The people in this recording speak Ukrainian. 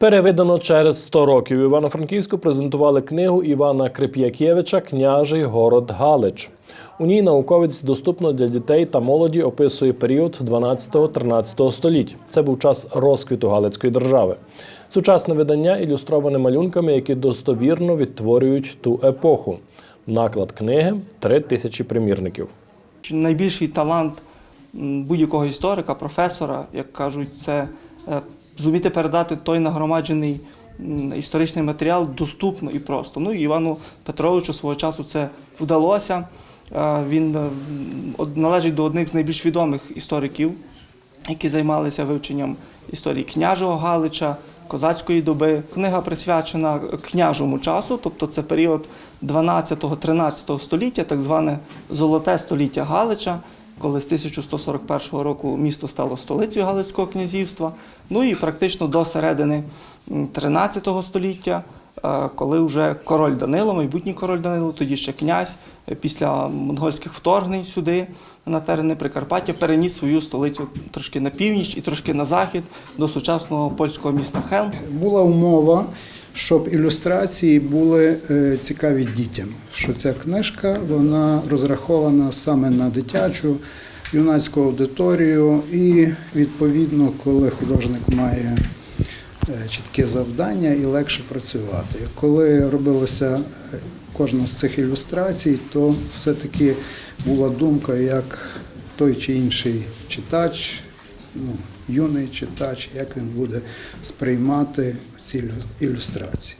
Перевидано через 100 років. Івано-Франківську презентували книгу Івана Крип'якевича Княжий город Галич. У ній науковець доступно для дітей та молоді описує період 12-13 століть. Це був час розквіту Галицької держави. Сучасне видання ілюстроване малюнками, які достовірно відтворюють ту епоху. Наклад книги три тисячі примірників. Найбільший талант будь-якого історика, професора, як кажуть, це е, зуміти передати той нагромаджений історичний матеріал доступно і просто. Ну і Івану Петровичу свого часу це вдалося. Е, Він е, належить до одних з найбільш відомих істориків, які займалися вивченням історії княжого Галича, козацької доби. Книга присвячена княжому часу, тобто це період 12-13 століття, так зване золоте століття Галича, коли з 1141 року місто стало столицею Галицького князівства. Ну і практично до середини 13 століття. е, Коли вже король Данило, майбутній король Данило, тоді ще князь, е, після монгольських вторгнень сюди на терени Прикарпаття переніс свою столицю трошки на північ і трошки на захід до сучасного польського міста Хелм. Була умова, щоб ілюстрації були е, цікаві дітям. Що ця книжка вона розрахована саме на дитячу, юнацьку аудиторію, і відповідно, коли художник має е, чітке завдання і легше працювати. Коли робилася е, кожна з цих ілюстрацій, то все-таки була думка, як той чи інший читач, ну, юний читач, як він буде сприймати ці ілю- ілюстрації.